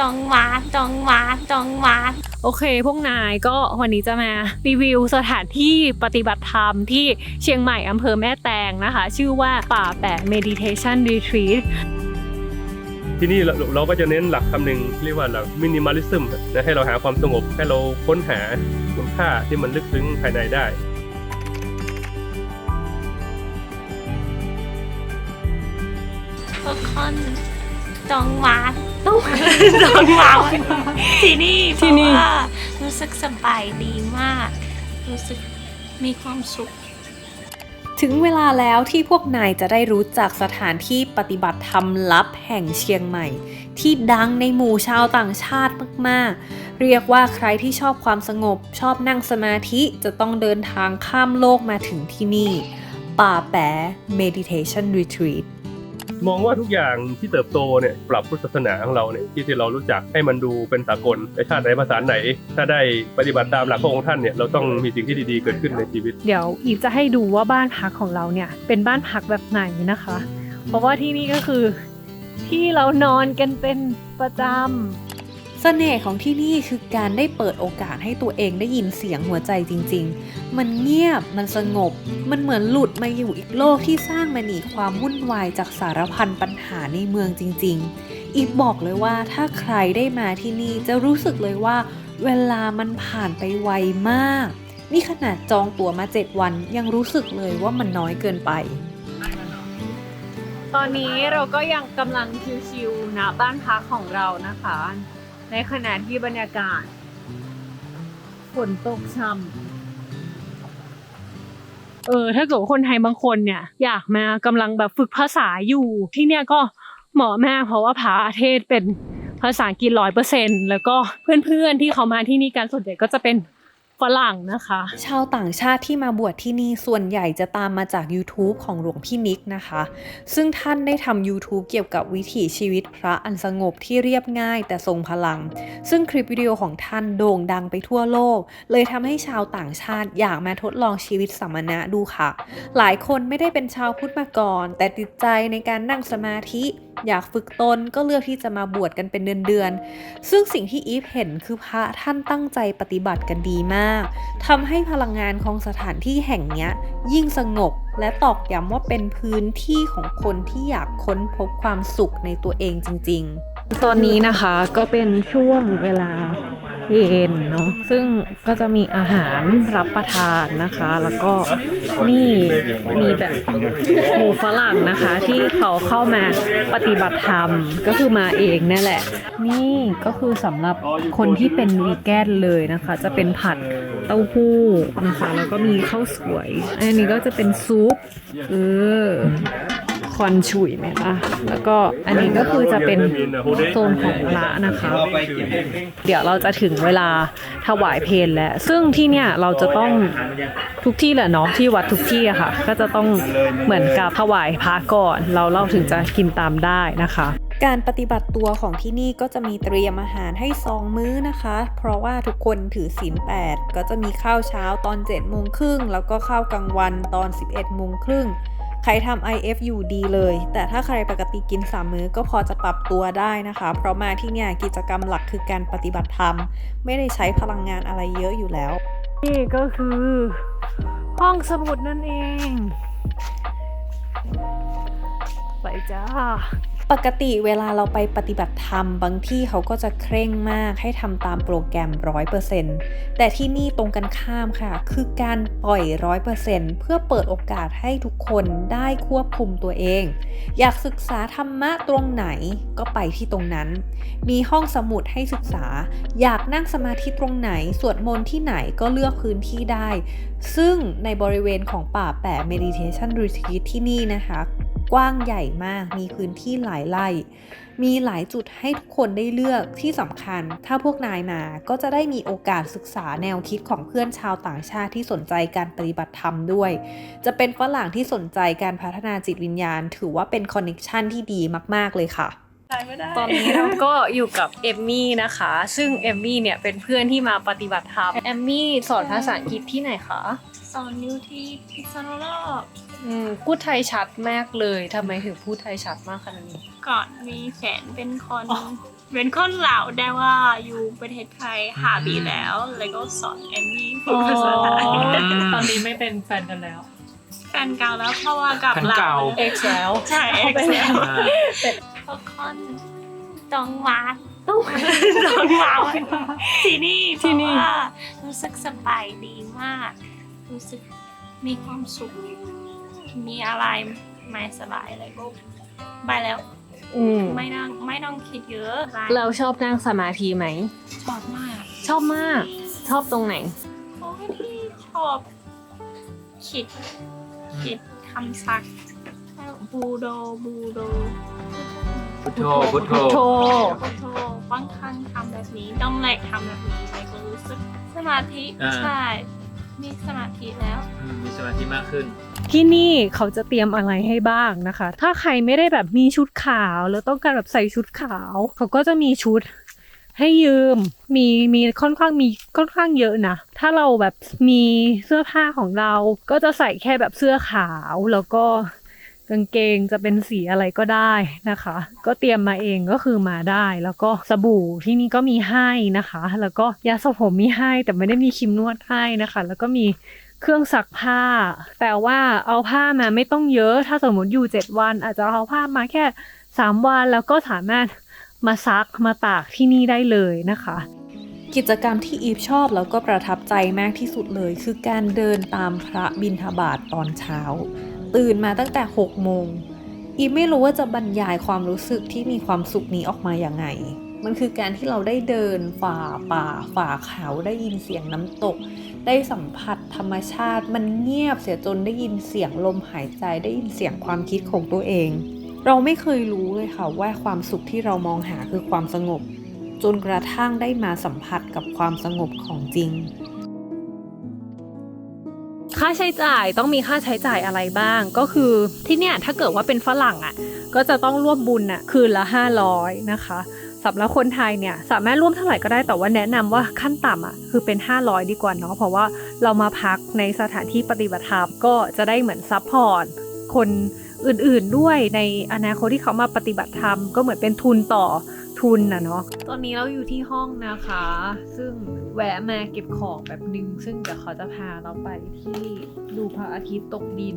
จองมาจองมาจองมาโอเค พวกนายก็วันนี้จะมารีวิวสถานที่ปฏิบัติธรรมที่เชียงใหม่อำเภอแม่แตงนะคะ ชื่อว่าป่าแปะ meditation retreat ที่นี่เราเราก็จะเน้นหลักคำหนึ่งเรียกว่าหลักมินิม l ลิซึมนะให้เราหาความสงบ ให้เราค้นหาคุณค่าที่มันลึกซึ้งภายในได้ทุกคน จองมาต้องจองมาที่นี่ที่นี่ เพราะว่ารู้สึกสบายดีมาก รู้สึกมีความสุข ถึงเวลาแล้วที่พวกนายจะได้รู้จักสถานที่ปฏิบัติธรรมลับแห่งเชียงใหม่ ที่ดังในหมู่ชาวต่างชาติมากๆ เรียกว่าใครที่ชอบความสงบ ชอบนั่งสมาธิจะต้องเดินทางข้ามโลกมาถึงที่นี่ ป่าแปะ Meditation Retreat มองว่าทุกอย่างที่เติบโตเนี่ยปรับพุทธศาสนาของเราเนี่ยที่ที่เรารู้จักให้มันดูเป็นสากลในชาติไหนภาษาไหน ถ้าได้ปฏิบัติตามหลักพระองค์ท่านเนี่ยเราต้องมีสิ่งที่ดีๆเกิดขึ้นในชีวิต เดี๋ยวอีฟจะให้ดูว่าบ้านพักของเราเนี่ยเป็นบ้านพักแบบไหนนะคะ เพราะว่าที่นี่ก็คือที่เรานอนกันเป็นประจำ เสน่ห์ของที่นี่คือการได้เปิดโอกาสให้ตัวเองได้ยินเสียงหัวใจจริง ๆ มันเงียบ มันสงบ มันเหมือนหลุดมาอยู่อีกโลกที่สร้างมาหนีความวุ่นวายจากสารพันปัญหาในเมืองจริง ๆ อีฟบอกเลยว่าถ้าใครได้มาที่นี่จะรู้สึกเลยว่า เวลามันผ่านไปไวมาก นี่ขนาดจองตั๋วมา 7 วันยังรู้สึกเลยว่ามันน้อยเกินไปตอนนี้เราก็ยังกำลังชิวๆนะบ้านพักของเรานะคะ ในขณะที่บรรยากาศฝนตกช่ำเออ ถ้าเกิดคนไทยบางคนเนี่ย อยากมากำลังแบบฝึกภาษาอยู่ ที่เนี่ยก็เหมาะมากเพราะว่าภาเทศเป็นภาษาอังกฤษร้อยเปอร์เซ็นแล้วก็เพื่อนๆที่เขามาที่นี่กันส่วนใหญ่ก็จะเป็น ฝรั่งนะคะ ชาวต่างชาติที่มาบวชที่นี่ส่วนใหญ่จะตามมาจาก YouTube ของหลวงพี่นิกนะคะ ซึ่งท่านได้ทำ YouTube เกี่ยวกับวิถีชีวิตพระอันสงบที่เรียบง่ายแต่ทรงพลัง ซึ่งคลิปวิดีโอของท่านโด่งดังไปทั่วโลก เลยทำให้ชาวต่างชาติอยากมาทดลองชีวิตสมณะดูค่ะ หลายคนไม่ได้เป็นชาวพุทธมาก่อน แต่ติดใจในการนั่งสมาธิอยากฝึกตนก็เลือกที่จะมาบวชกันเป็นเดือนๆ ซึ่งสิ่งที่อีฟเห็นคือพระท่านตั้งใจปฏิบัติกันดีมากทำให้พลังงานของสถานที่แห่งนี้ยิ่งสงบและตอกย้ำว่าเป็นพื้นที่ของคนที่อยากค้นพบความสุขในตัวเองจริง ๆ ตอนนี้นะคะก็เป็นช่วงเวลา เย็นเนาะซึ่งก็จะมีอาหารรับประทานนะคะ แล้วก็นี่มีแบบหมูฝรั่งนะคะ ที่เขาเข้ามาปฏิบัติธรรมก็คือมาเองนี่แหละ นี่ก็คือสำหรับคนที่เป็นวีแกนเลยนะคะ จะเป็นผัดเต้าหู้นะคะ แล้วก็มีข้าวสวย อันนี้ก็จะเป็นซุปเออ ควันฉุยไหมคะแล้วก็อันนี้ก็คือจะเป็นโซนของพระนะคะ เดี๋ยวเราจะถึงเวลาถวายเพลแล้ว ซึ่งที่เนี่ยเราจะต้องทุกที่แหละเนาะที่วัดทุกที่อะค่ะ ก็จะต้องเหมือนกับถวายพระก่อน เราเราถึงจะกินตามได้นะคะการปฏิบัติตัวของที่นี่ก็จะมีเตรียมอาหารให้สองมื้อนะคะ เพราะว่าทุกคนถือศีล8ก็จะมีข้าวเช้าตอน7โมงครึ่งแล้วก็ข้าวกลางวันตอน 11โมงครึ่ง ใครทำ IF อยู่ดีเลย แต่ถ้าใครปกติกิน3มื้อก็พอจะปรับตัวได้นะคะ เพราะมาที่เนี่ยกิจกรรมหลักคือการปฏิบัติธรรม ไม่ได้ใช้พลังงานอะไรเยอะอยู่แล้ว นี่ก็คือ ห้องสมุดนั่นเอง ไปจ้า ปกติเวลาเราไปปฏิบัติธรรม บางที่เขาก็จะเคร่งมากให้ทำตามโปรแกรม 100%แต่ที่นี่ตรงกันข้ามค่ะ คือการปล่อย 100%เพื่อเปิดโอกาสให้ทุกคนได้ควบคุมตัวเอง อยากศึกษาธรรมะตรงไหนก็ไปที่ตรงนั้น มีห้องสมุดให้ศึกษา อยากนั่งสมาธิตรงไหน สวดมนต์ที่ไหนก็เลือกพื้นที่ได้ ซึ่งในบริเวณของป่าแปะ Meditation Retreat ที่นี่นะคะ กว้างใหญ่มาก มีพื้นที่หลายไร่ มีหลายจุดให้ทุกคนได้เลือกที่สำคัญ ถ้าพวกนายมาก็จะได้มีโอกาสศึกษาแนวคิดของเพื่อนชาวต่างชาติที่สนใจการปฏิบัติธรรมด้วย จะเป็นฝรั่งที่สนใจการพัฒนาจิตวิญญาณ ถือว่าเป็นคอนเน็ชันที่ดีมาก ๆ เลยค่ะ ตอนนี้เราก็อยู่กับเอมมี่นะคะ ซึ่งเอมมี่เนี่ยเป็นเพื่อนที่มาปฏิบัติธรรมเอมมี่สอนภาษาอังกฤษที่ไหนคะสอนนิวที่พิษณุโลกอืมพูดไทยชัดมากเลยทำไมถึงพูดไทยชัดมากขนาดนี้ ก่อนมีแฟนเป็นคนเป็นคนลาวแต่ว่าอยู่ประเทศไทยหาปีแล้ว แล้วก็สอนแอมมี่พูดภาษาไทยตอนนี้ไม่เป็นแฟนกันแล้ว แฟนเก่าแล้วเพราะว่ากับแฟนเราเก่า เอ็กซ์แล้ว ใช่เอ็กซ์แล้วอ่า ทุกคนต้องมาต้องต้องมาที่นี่ที่นี่ เพราะว่ารู้สึกสบายดีมาก รู้สึกมีความสุข มีอะไรไม่สบายอะไรก็ไปแล้ว อืมไม่ต้องไม่ต้องคิดเยอะไปเราชอบนั่งสมาธิไหม ชอบมากชอบมาก ชอบตรงไหนโอ้ยที่ชอบคิดคิดคำสักบูโดบูโด พุทโธพุทโธโทพุทโธบางครั้งทำแบบนี้ต้องแหลกทำแบบนี้ไปก็รู้สึกสมาธิอ่า ใช่ มีสมาธิแล้ว อืมมีสมาธิมากขึ้น ที่นี่เขาจะเตรียมอะไรให้บ้างนะคะ ถ้าใครไม่ได้แบบมีชุดขาว แล้วต้องการแบบใส่ชุดขาว เขาก็จะมีชุดให้ยืม มีมีค่อนข้างมีค่อนข้างเยอะนะ ถ้าเราแบบมีเสื้อผ้าของเรา ก็จะใส่แค่แบบเสื้อขาว แล้วก็ กางเกงจะเป็นสีอะไรก็ได้นะคะ ก็เตรียมมาเองก็คือมาได้ แล้วก็สบู่ที่นี่ก็มีให้นะคะ แล้วก็ยาสระผมมีให้แต่ไม่ได้มีครีมนวดให้นะคะ แล้วก็มีเครื่องซักผ้า แต่ว่าเอาผ้ามาไม่ต้องเยอะ ถ้าสมมติอยู่ 7 วัน อาจจะเอาผ้ามาแค่ 3 วัน แล้วก็สามารถมาซักมาตากที่นี่ได้เลยนะคะ กิจกรรมที่อีฟชอบแล้วก็ประทับใจมากที่สุดเลย คือการเดินตามพระบิณฑบาตตอนเช้า ตื่นมาตั้งแต่6โมงอีไม่รู้ว่าจะบรรยายความรู้สึกที่มีความสุขนี้ออกมาอย่างไง มันคือการที่เราได้เดินฝ่าป่าฝ่าเขาได้ยินเสียงน้ำตก ได้สัมผัสธรรมชาติ มันเงียบเสียจนได้ยินเสียงลมหายใจได้ยินเสียงความคิดของตัวเอง เราไม่เคยรู้เลยค่ะว่าความสุขที่เรามองหาคือความสงบ จนกระทั่งได้มาสัมผัสกับความสงบของจริง ค่าใช้จ่ายต้องมีค่าใช้จ่ายอะไรบ้าง ก็คือที่เนี่ยถ้าเกิดว่าเป็นฝรั่งอะ ก็จะต้องร่วมบุญอะคืนละ 500 นะคะสำหรับคนไทยเนี่ยสามารถร่วมเท่าไหร่ก็ได้แต่ว่าแนะนำว่าขั้นต่ำอะคือเป็น 500 ดีกว่าเนาะเพราะว่าเรามาพักในสถานที่ปฏิบัติธรรมก็จะได้เหมือนซัพพอร์ตคนอื่นๆด้วยในอนาคตที่เขามาปฏิบัติธรรมก็เหมือนเป็นทุนต่อ ทุนนะเนาะตอนนี้เราอยู่ที่ห้องนะคะ ซึ่งแวะมาเก็บของแบบนึง ซึ่งเดี๋ยวเขาจะพาเราไปที่ดูพระอาทิตย์ตกดิน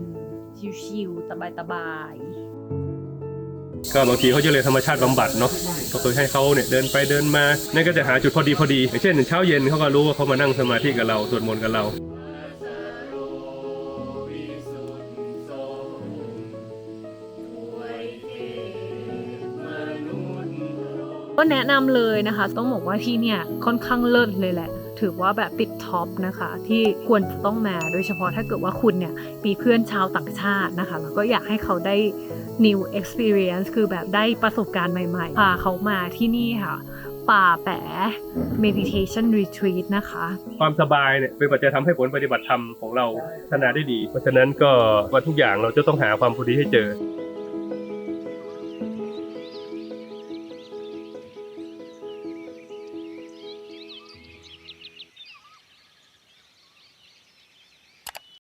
ชิวๆสบายๆก็บางทีเขาจะเลยนธรรมชาติบำบัดเนาะก็คือให้เขาเนี่ยเดินไปเดินมา นั่นก็จะหาจุดพอดีพอดีอย่างเช่นเช้าเย็นเขาก็รู้ว่าเขามานั่งสมาธิกับเราสวดมนต์กับเรา แนะนำเลยนะคะ ต้องบอกว่าที่เนี่ยค่อนข้างเลิศเลยแหละ ถือว่าแบบติดท็อปนะคะ ที่ควรจะต้องมาโดยเฉพาะถ้าเกิดว่าคุณเนี่ยมีเพื่อนชาวต่างชาตินะคะ แล้วก็อยากให้เขาได้ new experience คือแบบได้ประสบการณ์ใหม่ๆพาเขามาที่นี่ค่ะป่าแปะ meditation retreat นะคะ ความสบายเนี่ยเป็นปัจจัยทำให้ผลปฏิบัติธรรมของเราพัฒนาได้ดี เพราะฉะนั้นก็ว่าทุกอย่างเราจะต้องหาความพอดีให้เจอ